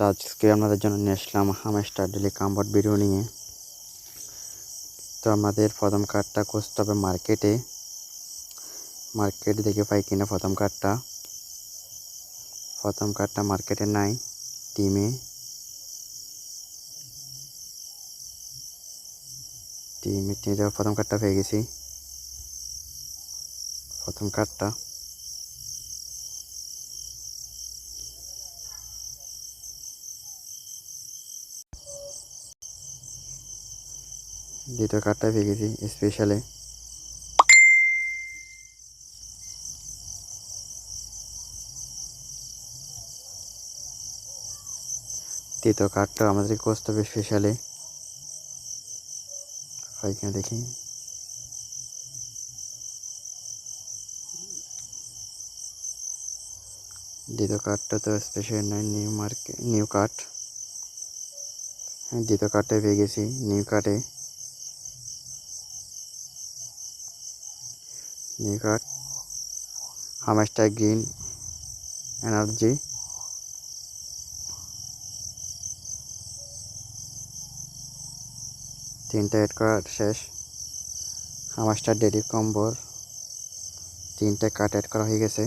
তো আজকে আপনাদের জন্য নিয়ে আসলাম হামেস্টার ডেলি কাম্বট ভিডিও নিয়ে তো আমাদের প্রথম কার্ডটা খুঁজতে হবে মার্কেটে। মার্কেট দেখে পাই কিনা প্রথম কার্ডটা প্রথম কার্ডটা মার্কেটে নাই টিমে টিমে টিমে প্রথম কার্ডটা পেয়ে গেছি। প্রথম কার্ডটা কার্ডটা পেয়ে গেছি স্পেশালে তৃতীয় কার্ডটা আমাদের খুঁজতে হবে স্পেশালে এখানে দেখি। দ্বিতীয় কার্ডটা তো স্পেশাল নয় নিউ মার্কেট নিউ কার্ড হ্যাঁ দ্বিতীয় কার্ডটা পেয়ে গেছি নিউ কার্ডে নিউ হামেস্টার গ্রিন এনার্জি, তিনটা অ্যাড করা শেষ, হামাস্টার ডেলি কম্বর তিনটে কার্ড অ্যাড করা হয়ে গেছে।